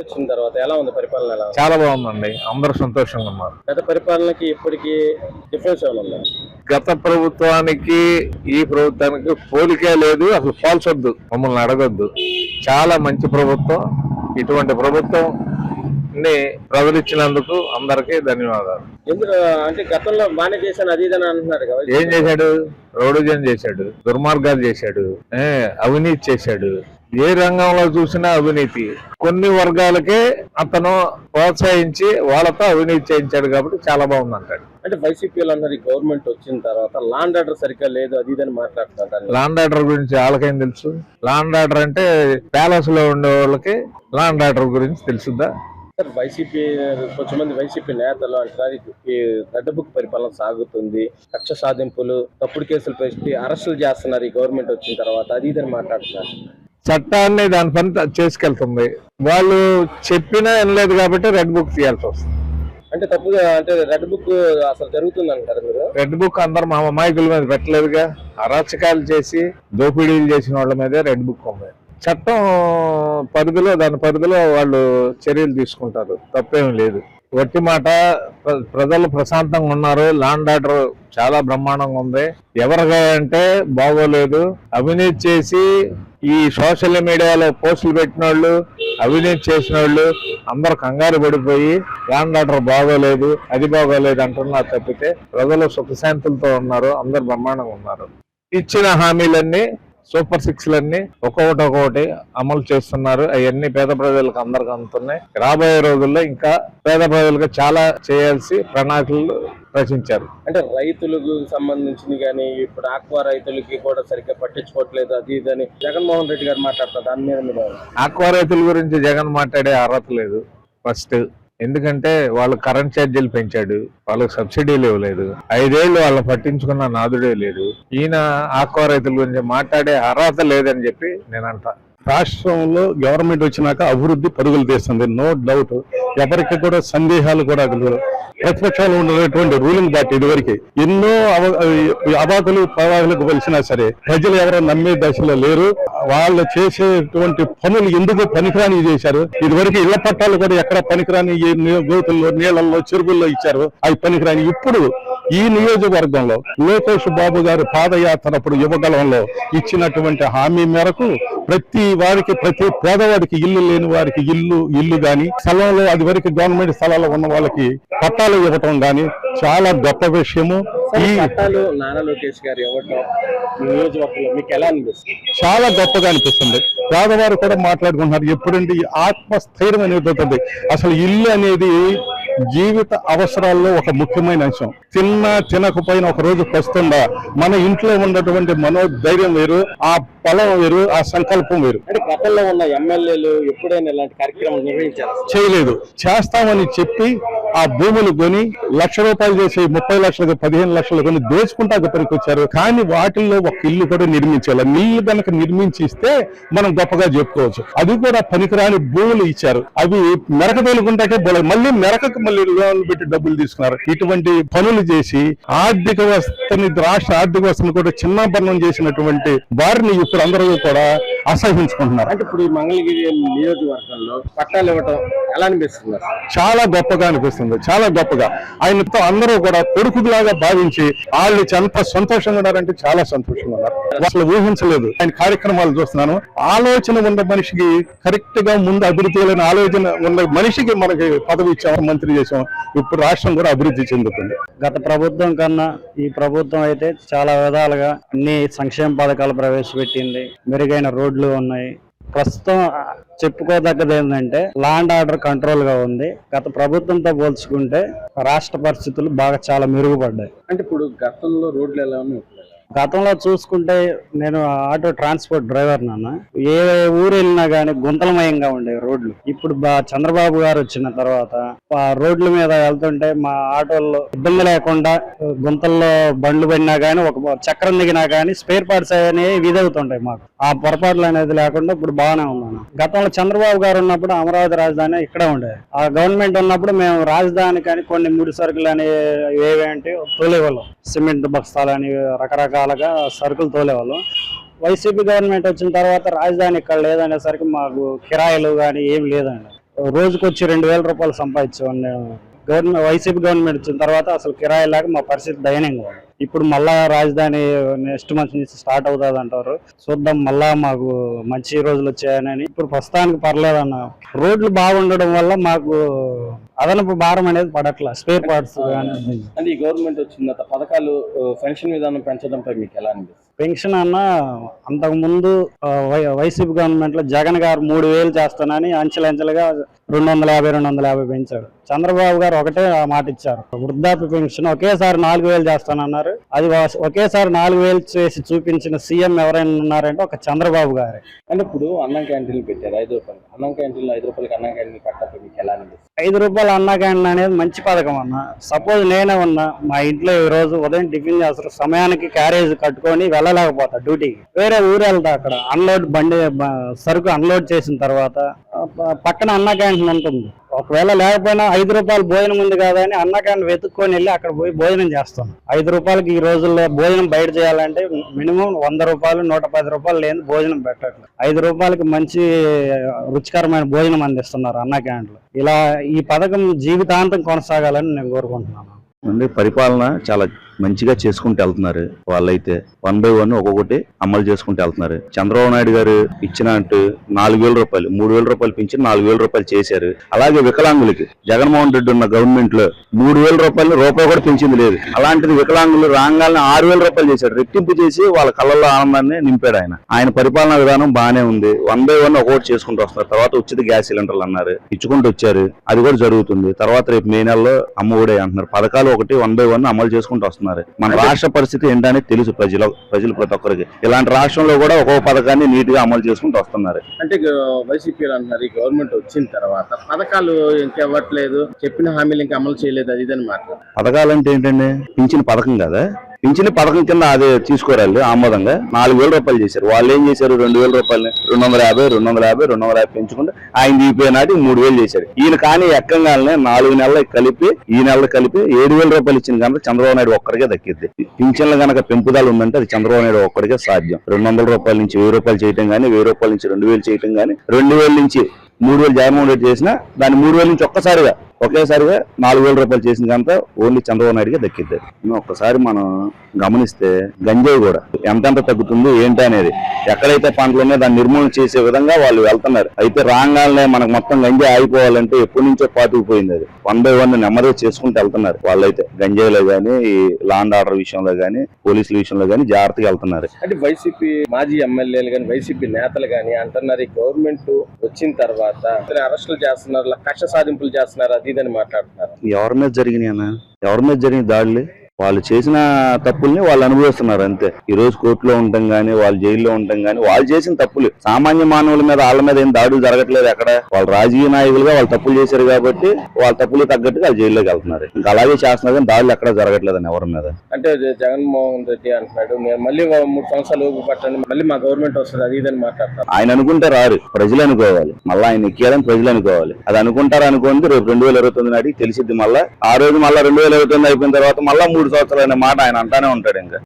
వచ్చిన తర్వాత ఎలా ఉంది పరిపాలన ఎలా చాలా బాగుందండి. అందరూ సంతోషంగా ఉన్నారు. గత పరిపాలనకి ఇప్పటికి డిఫరెన్స్ ఏమైనా ఉందా? గత ప్రభుత్వానికి ఈ ప్రభుత్వానికి పోలికే లేదు. అసలు పోల్చొద్దు. మమ్మల్ని అడగొద్దు. చాలా మంచి ప్రభుత్వం. ఇటువంటి ప్రభుత్వం ని ప్రజలు ఇచ్చినందుకు అందరికీ ధన్యవాదాలు. ఎందుకు? అంటే గతంలో బాగానే చేశాను అది ఇదని అంటున్నారు కదా. ఏం చేశాడు? రౌడీజన్ చేశాడు. దుర్మార్గాలు చేశాడు. అవినీతి చేశాడు. ఏ రంగంలో చూసినా అవినీతి. కొన్ని వర్గాలకే అతను ప్రోత్సహించి వాళ్ళతో అవినీతి చేయించాడు కాబట్టి చాలా బాగుంది అంటాడు అంటే వైసీపీ అన్నారు ఈ గవర్నమెంట్ వచ్చిన తర్వాత లాండ్ ఆర్డర్ సరిగ్గా లేదు అది ఇదని మాట్లాడుతున్నారు. లాండ్ ఆర్డర్ గురించి వాళ్ళకేం తెలుసు? లాండ్ ఆర్డర్ అంటే ప్యాలెస్లో ఉండే వాళ్ళకి లాండ్ ఆర్డర్ గురించి తెలుసుద్దా? సార్ వైసీపీ కొంతమంది వైసీపీ నేతలు అంటారు ఈ రెడ్ బుక్ పరిపాలన సాగుతుంది కక్ష సాధింపులు తప్పుడు కేసులు పెట్టి అరెస్టులు చేస్తున్నారు ఈ గవర్నమెంట్ వచ్చిన తర్వాత అది ఇదని మాట్లాడుతున్నారు. చట్టాన్ని దాని పని చేసుకెళ్తుంది. వాళ్ళు చెప్పినా వినలేదు కాబట్టి రెడ్ బుక్ తీయాల్సి వస్తుంది. అంటే తప్పుగా అంటే రెడ్ బుక్ అసలు జరుగుతుంది అంటారు మీరు? రెడ్ బుక్ అందరు మా అమాయకుల మీద పెట్టలేదుగా. అరాచకాలు చేసి దోపిడీలు చేసిన వాళ్ళ మీదే రెడ్ బుక్ ఉంది. చట్టం పరిధిలో దాని పరిధిలో వాళ్ళు చర్యలు తీసుకుంటారు. తప్పేం లేదు. వట్టి మాట ప్రజలు ప్రశాంతంగా ఉన్నారు. ల్యాండ్ ఆర్డర్ చాలా బ్రహ్మాండంగా ఉంది. ఎవరిగా అంటే బాగోలేదు. అవినీతి చేసి ఈ సోషల్ మీడియాలో పోస్టులు పెట్టిన వాళ్ళు అవినీతి చేసిన వాళ్ళు అందరు కంగారు పడిపోయి ల్యాండ్ ఆర్డర్ బాగోలేదు అది బాగోలేదు అంటున్నారు తప్పితే ప్రజలు సుఖశాంతులతో ఉన్నారు. అందరు బ్రహ్మాండంగా ఉన్నారు. ఇచ్చిన హామీలన్నీ సూపర్ సిక్స్ లన్నీ ఒక్కొక్కటి ఒక్కొక్కటి అమలు చేస్తున్నారు. అవన్నీ పేద ప్రజలకు అందరికి అందుతున్నాయి. రాబోయే రోజుల్లో ఇంకా పేద ప్రజలకు చాలా చేయాల్సి ప్రణాళికలు రచించారు. అంటే రైతులకు సంబంధించింది కానీ ఇప్పుడు ఆక్వా రైతులకి కూడా సరిగ్గా పట్టించుకోవట్లేదు అది ఇదని జగన్మోహన్ రెడ్డి గారు మాట్లాడతారు దాని మీద ఆక్వా రైతుల గురించి జగన్ మాట్లాడే అర్హత లేదు. ఫస్ట్ ఎందుకంటే వాళ్ళు కరెంట్ ఛార్జీలు పెంచాడు వాళ్ళకి సబ్సిడీలు ఇవ్వలేదు ఐదేళ్ళు వాళ్ళని పట్టించుకున్న నాదుడే లేదు ఈయన ఆక్వా రైతుల గురించి మాట్లాడే అర్హత లేదని చెప్పి నేను అంటాను రాష్ట్రంలో గవర్నమెంట్ వచ్చినాక అభివృద్ధి పరుగులు తీస్తుంది. నో డౌట్ ఎవరికి కూడా సందేహాలు కూడా ప్రతిపక్షాలు ఉండేటువంటి రూలింగ్ పార్టీ ఇదివరకు. ఎన్నో అవ- అవాకులు ప్రవాహాలకు వెలిసినా సరే ప్రజలు ఎవరో నమ్మే దశలో లేరు. వాళ్ళు చేసేటువంటి పనులు ఎందుకు పనికిరాని చేశారు? ఇదివరకు ఇళ్ళ పట్టాలు కూడా ఎక్కడ పనికిరాని గోతుల్లో నీళ్ళల్లో చెరువుల్లో ఇచ్చారు. అవి పనికిరాని. ఇప్పుడు ఈ నియోజకవర్గంలో లోకేష్ బాబు గారు పాదయాత్ర అప్పుడు యువగలంలో ఇచ్చినటువంటి హామీ మేరకు ప్రతి వారికి ప్రతి పేదవాడికి ఇల్లు లేని వారికి ఇల్లు ఇల్లు గాని స్థలంలో అది వరకు గవర్నమెంట్ స్థలాల్లో ఉన్న వాళ్ళకి పట్టాలు ఇవ్వటం గాని చాలా గొప్ప విషయము. ఈ నారా లోకేష్ గారు చాలా గొప్పగా అనిపిస్తుంది. పేదవారు కూడా మాట్లాడుకుంటున్నారు. ఎప్పుడంటే ఈ ఆత్మస్థైర్యం అనేది ఉంటుంది? అసలు ఇల్లు అనేది జీవిత అవసరాల్లో ఒక ముఖ్యమైన అంశం. తిన్నా తినకపోయినా ఒక రోజు వస్తుందా మన ఇంట్లో ఉన్నటువంటి మనోధైర్యం వేరు. ఆ బలం వేరు ఆ సంకల్పం వేరు అంటే గతంలో ఉన్న ఎమ్మెల్యేలు ఎప్పుడైనా ఇలాంటి కార్యక్రమాలు నిర్వహించారు? చేయలేదు. చేస్తామని చెప్పి ఆ భూములు కొని లక్ష రూపాయలు చేసి ముప్పై లక్షలకు పదిహేను లక్షలు కొని దోచుకుంటా వచ్చారు కానీ వాటిల్లో ఒక ఇల్లు కూడా నిర్మించాలి. నీళ్ళు కనుక నిర్మించి ఇస్తే మనం గొప్పగా చెప్పుకోవచ్చు. అది కూడా పనికిరాని భూములు ఇచ్చారు. అవి మెరక తేలుకుంటాకే బోలే మళ్ళీ మెరకకు మళ్ళీ లోన్లు పెట్టి డబ్బులు తీసుకున్నారు. ఇటువంటి పనులు చేసి ఆర్థిక వ్యవస్థని రాష్ట్ర ఆర్థిక వ్యవస్థను కూడా చిన్నాభరణం చేసినటువంటి వారిని ఇప్పుడు అందరూ కూడా అసహించుకుంటున్నారు. అంటే ఇప్పుడు ఈ మంగళగిరి నియోజకవర్గంలో పట్టాలు ఇవ్వటం ఎలా అనిపిస్తుంది? చాలా గొప్పగా అనిపిస్తుంది. చాలా గొప్పగా. ఆయనతో అందరూ కూడా కొడుకులాగా భావించి వాళ్ళు ఎంత సంతోషంగా ఉన్నారంటే చాలా సంతోషంగా ఉన్నారు. అసలు ఊహించలేదు. ఆయన కార్యక్రమాలు చూస్తున్నాను. ఆలోచన ఉన్న మనిషికి కరెక్ట్గా ముందు అభివృద్ధి లేని ఆలోచన ఉన్న మనిషికి మనకి పదవి ఇచ్చాం మంత్రి చేసాం ఇప్పుడు రాష్ట్రం కూడా అభివృద్ధి చెందుతుంది. గత ప్రభుత్వం కన్నా ఈ ప్రభుత్వం అయితే చాలా విధాలుగా అన్ని సంక్షేమ పథకాలు ప్రవేశపెట్టింది. మెరుగైన రోడ్లు ఉన్నాయి. ప్రస్తుతం చెప్పుకోదగ్గది ఏంటంటే లాండ్ ఆర్డర్ కంట్రోల్గా ఉంది గత ప్రభుత్వంతో పోల్చుకుంటే రాష్ట్ర పరిస్థితులు బాగా చాలా మెరుగుపడ్డాయి అంటే ఇప్పుడు గతంలో రోడ్లు ఎలా ఉన్నాయి ఎలా ఉన్నాయి? గతంలో చూసుకుంటే నేను ఆటో ట్రాన్స్పోర్ట్ డ్రైవర్ నాన్న. ఏ ఊరు వెళ్ళినా గానీ గుంతలమయంగా ఉండే రోడ్లు. ఇప్పుడు బా చంద్రబాబు గారు వచ్చిన తర్వాత ఆ రోడ్ల మీద వెళ్తుంటే మా ఆటోల్లో ఇబ్బంది లేకుండా గుంతల్లో బండ్లు పడినా గానీ ఒక చక్రం దిగినా గానీ స్పేర్ పార్ట్స్ అనేవి విధవుతుంటాయి మాకు. ఆ పొరపాట్లు అనేది లేకుండా ఇప్పుడు బాగానే ఉన్నాను గతంలో చంద్రబాబు గారు ఉన్నప్పుడు అమరావతి రాజధాని ఇక్కడే ఉండేది ఆ గవర్నమెంట్ ఉన్నప్పుడు మేము రాజధాని కానీ కొన్ని ముడి సరుకులు అనేవి ఏవేంటి తోలేవాళ్ళం. సిమెంట్ బస్తాలు అని రకరకాల రకరకాలుగా సరుకులు తోలేవాళ్ళం. వైసీపీ గవర్నమెంట్ వచ్చిన తర్వాత రాజధాని ఇక్కడ లేదనేసరికి మాకు కిరాయిలు కానీ ఏం లేదండి. రోజుకొచ్చి రెండు వేల రూపాయలు సంపాదించేవాడిని నేను. గవర్నమెంట్ వైసీపీ గవర్నమెంట్ వచ్చిన తర్వాత అసలు కిరాయి లేక మా పరిస్థితి దయనీయంగా ఇప్పుడు మళ్ళా రాజధాని నెక్స్ట్ మంత్ నుంచి స్టార్ట్ అవుతుంది అంటారు చూద్దాం మళ్ళా మాకు మంచి రోజులు వచ్చాయని. ఇప్పుడు ప్రస్తుతానికి పర్లేదన్న. రోడ్లు బాగుండడం వల్ల మాకు అదనపు భారం అనేది పడట్ల. స్పేర్ పార్ట్స్ అంటే గవర్నమెంట్ వచ్చిన పథకాలు పెన్షన్ విధానం పెంచడంపై మీకు ఎలా అనిపిస్తుంది? పెన్షన్ అన్న అంతకు ముందు వైసీపీ గవర్నమెంట్లో జగన్ గారు మూడు వేలు చేస్తానని అంచెలంచెలుగా రెండు వందల యాభై రెండు వందల యాభై పెంచాడు. చంద్రబాబు గారు ఒకటే ఆ మాట ఇచ్చారు. వృద్ధాప్య పెన్షన్ ఒకేసారి నాలుగు వేలు చేస్తానన్నారు. అది ఒకేసారి నాలుగు వేలు చేసి చూపించిన సీఎం ఎవరైనా ఉన్నారంటే ఒక చంద్రబాబు గారే. అంటే ఇప్పుడు అన్నం క్యాంటీన్లు పెట్టారు ఐదు రూపాయలు. అన్నం క్యాంటీన్లో ఐదు రూపాయలకి అన్నం క్యాంటీన్ కట్టడం మీకు ఎలా అనిపిస్తుంది? ఐదు రూపాయలు అన్నా క్యాంటీన్ అనేది మంచి పథకం అన్న. సపోజ్ నేనే ఉన్నా మా ఇంట్లో ఈ రోజు ఉదయం టిఫిన్ చేస్తారు సమయానికి క్యారేజ్ కట్టుకొని వెళ్ళలేకపోతా డ్యూటీకి. వేరే ఊరు వెళ్తా అక్కడ. అన్లోడ్ బండి సరుకు అన్లోడ్ చేసిన తర్వాత పక్కన అన్నా క్యాంటీన్ ఉంటుంది ఒకవేళ లేకపోయినా ఐదు రూపాయలు భోజనం ఉంది కదా అని క్యాంటీన్ వెతుక్కొని వెళ్ళి అక్కడ పోయి భోజనం చేస్తాం. ఐదు రూపాయలకి ఈ రోజుల్లో భోజనం బయట చేయాలంటే మినిమం వంద రూపాయలు నూట పది రూపాయలు లేని భోజనం పెట్టట్లేదు. ఐదు రూపాయలకి మంచి రుచికరమైన భోజనం అందిస్తున్నారు అన్నా క్యాంటీన్లు. ఇలా ఈ పథకం జీవితాంతం కొనసాగాలని నేను కోరుకుంటున్నాను. అంటే పరిపాలన చాలా మంచిగా చేసుకుంటూ వెళ్తున్నారు వాళ్ళైతే. వన్ బై వన్ ఒక్కొక్కటి అమలు చేసుకుంటూ వెళ్తున్నారు. చంద్రబాబు నాయుడు గారు ఇచ్చినట్టు నాలుగు వేల రూపాయలు మూడు వేల రూపాయలు పెంచి నాలుగు వేల రూపాయలు చేశారు. అలాగే వికలాంగులకి జగన్మోహన్ రెడ్డి ఉన్న గవర్నమెంట్లో మూడు వేల రూపాయలు రూపాయి కూడా పెంచింది లేదు. అలాంటిది వికలాంగులు రాగాలని ఆరు వేల రూపాయలు చేశాడు రెట్టింపు చేసి వాళ్ళ కళ్ళల్లో ఆనందాన్ని నింపాడు ఆయన. ఆయన పరిపాలనా విధానం బాగానే ఉంది. వన్ బై వన్ ఒక్కొక్కటి చేసుకుంటూ వస్తున్నారు. తర్వాత ఉచిత గ్యాస్ సిలిండర్లు అన్నారు. ఇచ్చుకుంటూ వచ్చారు. అది కూడా జరుగుతుంది. తర్వాత రేపు మే నెలలో అమ్మఒడే అంటున్నారు. పథకాలు ఒకటి వన్ బై వన్ అమలు చేసుకుంటూ వస్తున్నారు. మన రాష్ట్ర పరిస్థితి ఏంటనేది తెలుసు ప్రజల ప్రజలు ప్రతి ఒక్కరికి. ఇలాంటి రాష్ట్రంలో కూడా ఒక్కొక్క పథకాన్ని నీట్గా అమలు చేసుకుంటూ వస్తున్నారు. అంటే వైసీపీ అంటున్నారు ఈ గవర్నమెంట్ వచ్చిన తర్వాత పథకాలు ఇంకెవ్వట్లేదు చెప్పిన హామీలు ఇంకా అమలు చేయలేదు అది ఇదని మాట్లాడు పథకాలు అంటే ఏంటండి? పింఛన్ పథకం కదా. పింఛన్ పథకం కింద అదే తీసుకోరాలి ఆమోదంగా. నాలుగు వేల రూపాయలు చేశారు. వాళ్ళు ఏం చేశారు? రెండు వేల రూపాయలు రెండు వందల యాభై రెండు వందల యాభై రెండు వందల యాభై పెంచుకుంటే ఆయన దిగిపోయిన నాటి మూడు వేలు చేశారు. ఈయన కానీ ఎక్కంగానే నాలుగు నెలలు కలిపి ఈ నెలలు కలిపి ఏడు వేల రూపాయలు ఇచ్చిన కనుక చంద్రబాబు నాయుడు ఒక్కడికే దక్కింది పింఛన్లు కనుక పెంపుదల ఉందంటే అది చంద్రబాబు నాయుడు ఒక్కడికే సాధ్యం. రెండు వందల రూపాయల నుంచి వెయ్యి రూపాయలు చేయటం కానీ వెయ్యి రూపాయల నుంచి రెండు వేలు చేయటం కానీ రెండు వేల నుంచి మూడు వేలు జగన్మోహన్ రెడ్డి చేసినా దాన్ని మూడు వేల నుంచి ఒక్కసారిగా ఒకేసారిగా నాలుగు వేల రూపాయలు చేసిన కనుక ఓన్లీ చంద్రబాబు నాయుడుగా దక్కిద్ది. ఇంకా ఒక్కసారి మనం గమనిస్తే గంజాయి కూడా ఎంతెంత తగ్గుతుంది ఏంటి అనేది. ఎక్కడైతే పంటలు ఉన్నాయో దాన్ని నిర్మూలన చేసే విధంగా వాళ్ళు వెళ్తున్నారు. అయితే రాగానే మనకు మొత్తం గంజాయి ఆగిపోవాలంటే ఎప్పటి నుంచో పాతుకుపోయింది అది. వన్ బై వన్ నెమ్మదిగా చేసుకుంటూ వెళ్తున్నారు వాళ్ళైతే. గంజాయిలో గానీ ఈ లాండ్ ఆర్డర్ విషయంలో గానీ పోలీసుల విషయంలో గానీ జాగ్రత్తగా వెళ్తున్నారు. అంటే వైసీపీ మాజీ ఎమ్మెల్యేలు కానీ వైసీపీ నేతలు కానీ అంటున్నారు ఈ గవర్నమెంట్ వచ్చిన తర్వాత అరెస్టులు చేస్తున్నారు కక్ష సాధింపులు చేస్తున్నారు? అది ఇదని మాట్లాడుతున్నారు. ఎవరి మీద జరిగినాయి అన్న? ఎవరి మీద జరిగిన దాడులు? వాళ్ళు చేసిన తప్పుల్ని వాళ్ళు అనుభవిస్తున్నారు అంతే. ఈ రోజు కోర్టులో ఉండటం గానీ వాళ్ళు జైల్లో ఉండటం గానీ వాళ్ళు చేసిన తప్పులు. సామాన్య మానవుల మీద వాళ్ళ మీద ఏం దాడులు జరగట్లేదు ఎక్కడ వాళ్ళు రాజకీయ నాయకులుగా వాళ్ళు తప్పులు చేశారు కాబట్టి వాళ్ళ తప్పులు తగ్గట్టుగా వాళ్ళు జైల్లోకి వెళ్తున్నారు. ఇంకా అలాగే చేస్తున్నారు కానీ దాడులు ఎక్కడ జరగట్లేదని ఎవరి మీద. అంటే జగన్మోహన్ రెడ్డి అంటున్నాడు మళ్ళీ మూడు సంవత్సరాలు పట్టండి మళ్ళీ మా గవర్నమెంట్ వస్తుంది అది ఇదని మాట్లాడతారు. ఆయన అనుకుంటే రారు ప్రజలు అనుకోవాలి. మళ్ళీ ఆయన ఎక్కేయాలని ప్రజలు అనుకోవాలి. అది అనుకుంటారు అనుకోండి రేపు రెండు వేల ఇరవై తొమ్మిది నాటికి తెలిసిద్ది మళ్ళా. ఆ రోజు మళ్ళీ రెండు వేల ఇరవై తొమ్మిది అయిపోయిన తర్వాత మళ్ళీ మూడు సంవత్సరాలు అనే మాట ఆయన అంటానే ఉంటాడు ఇంకా.